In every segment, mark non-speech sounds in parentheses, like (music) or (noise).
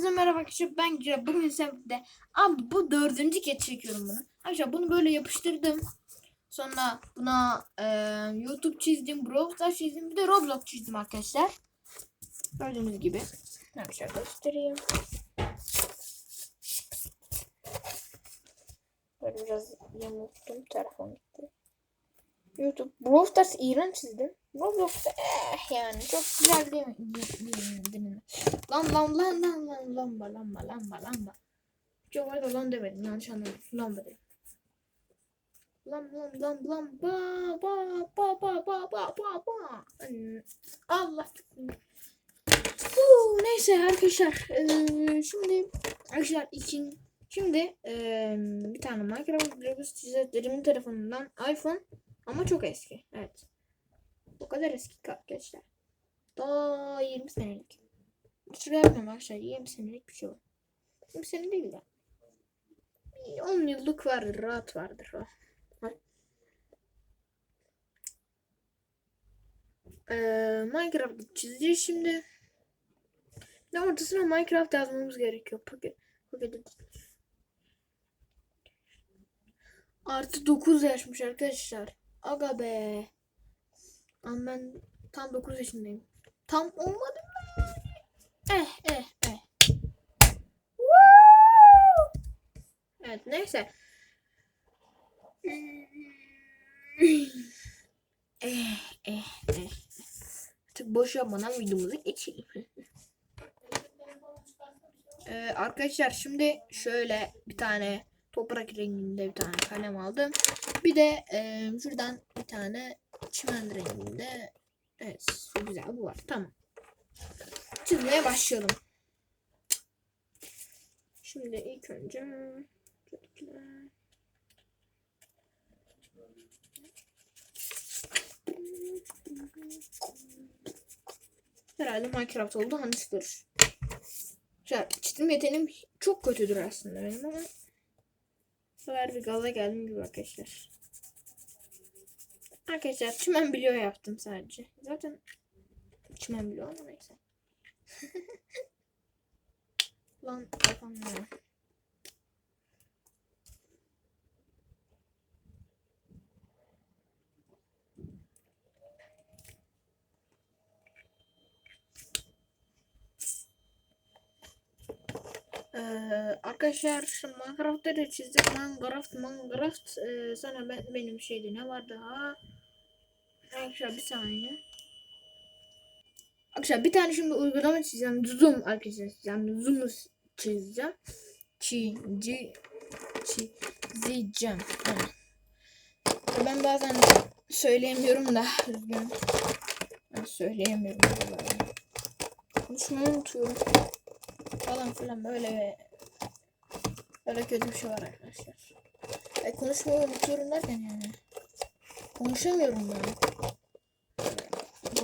Hepinize merhaba arkadaşlar ben Güzel. Bugün sizlerle abi bu dördüncü kez çekiyorum bunu. Arkadaşlar bunu böyle yapıştırdım. Sonra buna e, YouTube çizdim, Brawl çizdim, bir de Roblox çizdim arkadaşlar. Gördüğünüz gibi. Arkadaşlar göstereyim. Böyle biraz yamulttum telefon gitti. YouTube Brawl Stars iğrenç çizdim. Roblox'ta eh yani çok güzel değil mi? Lan lan lan lan lamba lamba lamba lamba. Çok var da lan demedim yanlış anladım. Lamba dedim. Lam lam lam lam ba ba ba ba ba ba ba ba. Allah. Huu, neyse arkadaşlar. Eee, şimdi arkadaşlar için şimdi eee, bir tane Minecraft Roblox çizdiğimin telefonundan iPhone ama çok eski. Evet. O kadar eski ki arkadaşlar. Daha 20 senelik. Şuraya bakın arkadaşlar 20 senelik bir şey var. 20 sene değil de. Bir 10 yıllık vardır. Rahat vardır. Var. Ee, Minecraft çizeceğiz şimdi. Ne ortasına Minecraft yazmamız gerekiyor. Pocket, pocket Artı 9 yaşmış arkadaşlar. Aga be. Ama ben tam 9 yaşındayım. Tam olmadı? Eh eh eh. Woo! Evet neyse. Eh eh eh. Artık boş yapmadan videomuzu geçelim. Ee, arkadaşlar şimdi şöyle bir tane toprak renginde bir tane kalem aldım. Bir de e, şuradan bir tane çimen renginde. Evet güzel bu var. Tamam. Çizmeye başlayalım. Şimdi ilk önce Herhalde Minecraft oldu. Güzel. Çizim yeteneğim çok kötüdür aslında benim ama sefer bir gaza geldim gibi arkadaşlar. Arkadaşlar çimen biliyor yaptım sadece. Zaten çimen biliyor ama neyse. (laughs) Lan yapamıyorum. Ee, arkadaşlar Minecraft'ta da çizdik. Minecraft, Minecraft. Ee, sonra ben, benim şeyde ne var daha? Arkadaşlar bir saniye. Arkadaşlar bir tane şimdi uygulama çizeceğim. Zoom arkadaşlar çizeceğim. Zoom'u çizeceğim. Çizi, çizeceğim. Evet. Ben bazen söyleyemiyorum da. Üzgünüm. Ben söyleyemiyorum. vallahi. Konuşmayı unutuyorum. Falan filan böyle böyle kötü bir şey var arkadaşlar. E, konuşmayı unutuyorum derken yani. Konuşamıyorum ben.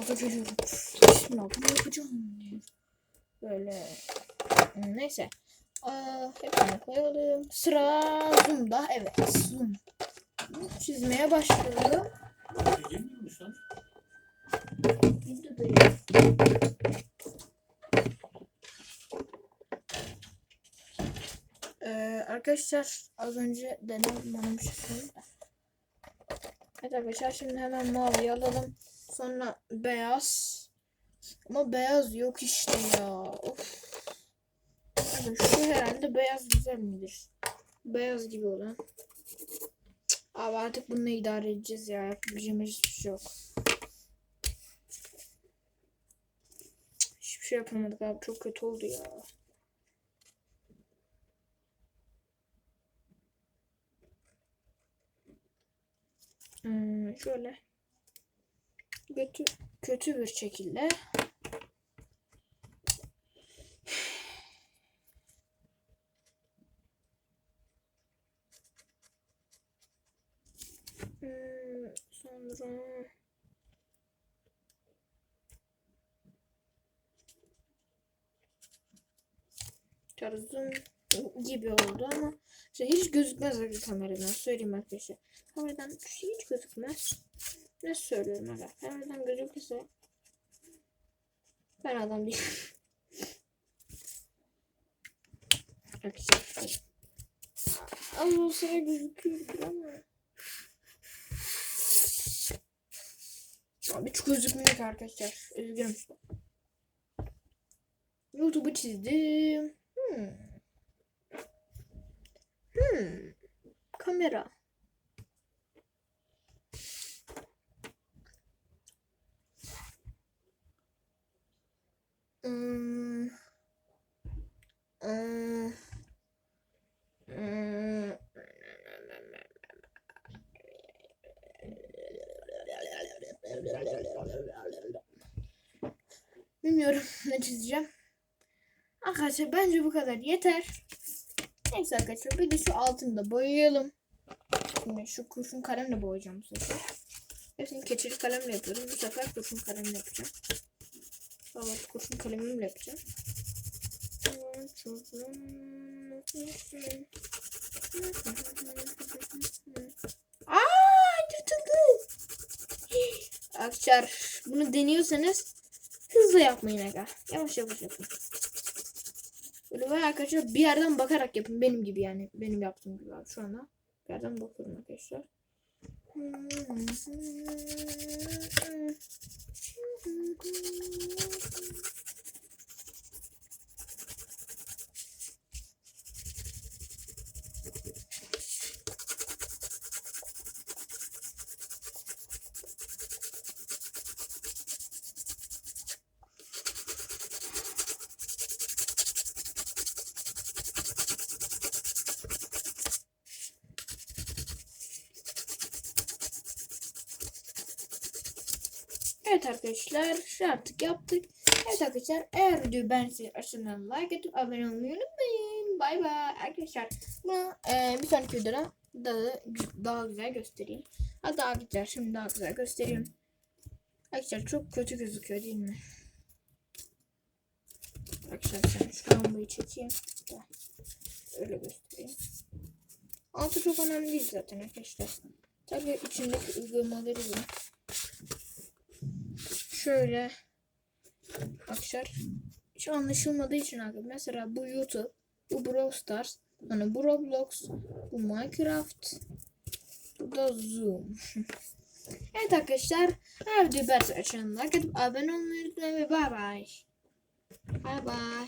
Şimdi bunu yapacağım. Böyle. Neyse. Hepsini koyalım. Sıra Zoom'da. Evet. Zoom. Çizmeye başlıyorum. Ee, arkadaşlar az önce denedim bana bir şey söyleyeyim de. Evet arkadaşlar şimdi hemen mavi alalım. Sonra beyaz. Ama beyaz yok işte ya. Of. Şu herhalde beyaz güzel midir? Beyaz gibi olan. Abi artık bununla idare edeceğiz ya. Yapabileceğimiz hiçbir şey yok. Hiçbir şey yapamadık abi. Çok kötü oldu ya. Hmm, şöyle kötü kötü bir şekilde Hmm, sonra tarzım gibi oldu ama işte hiç gözükmez abi kameradan söyleyeyim arkadaşlar. Kameradan hiç gözükmez. Ne söylüyorum hala? Kameradan gözükürse ben adam değilim. Az olsa da gözüküyordur ama. Abi hiç gözükmüyor arkadaşlar. Üzgünüm. YouTube'u çizdim. Hmm. Hmm. Kamera. Hmm. Hmm. Hmm. Bilmiyorum ne çizeceğim. Arkadaşlar bence bu kadar yeter. Neyse arkadaşlar bir de şu altını da boyayalım. Şimdi şu kurşun kalemle boyayacağım bu sefer. Hepsini keçeli kalemle yapıyorum. Bu sefer kurşun kalemle yapacağım. Evet kurşun kalemimle yapacağım. Aa yırtıldı. Arkadaşlar bunu deniyorsanız hızlı yapmayın aga. Yavaş yavaş yapın. Böyle bayağı arkadaşlar bir yerden bakarak yapın. Benim gibi yani. Benim yaptığım gibi abi şu anda. Bir yerden bakıyorum arkadaşlar. Mm-hmm. Evet arkadaşlar artık yaptık. Evet arkadaşlar eğer videoyu beğendiyseniz aşağıdan like atıp abone olmayı unutmayın. Bay bay arkadaşlar. Bunu e, bir sonraki videoda daha, daha güzel göstereyim. Ha daha güzel şimdi daha güzel göstereyim. Arkadaşlar çok kötü gözüküyor değil mi? Arkadaşlar şu lambayı çekeyim. Öyle göstereyim. Altı çok önemli değil zaten arkadaşlar. Tabii içindeki uygulamaları bu şöyle. Arkadaşlar hiç anlaşılmadığı için abi mesela bu YouTube bu Brawl Stars hani bu Roblox bu Minecraft bu da Zoom. (laughs) Evet arkadaşlar her videoyu beğendiyseniz like atıp abone olmayı unutmayın ve bay bay. Bay bay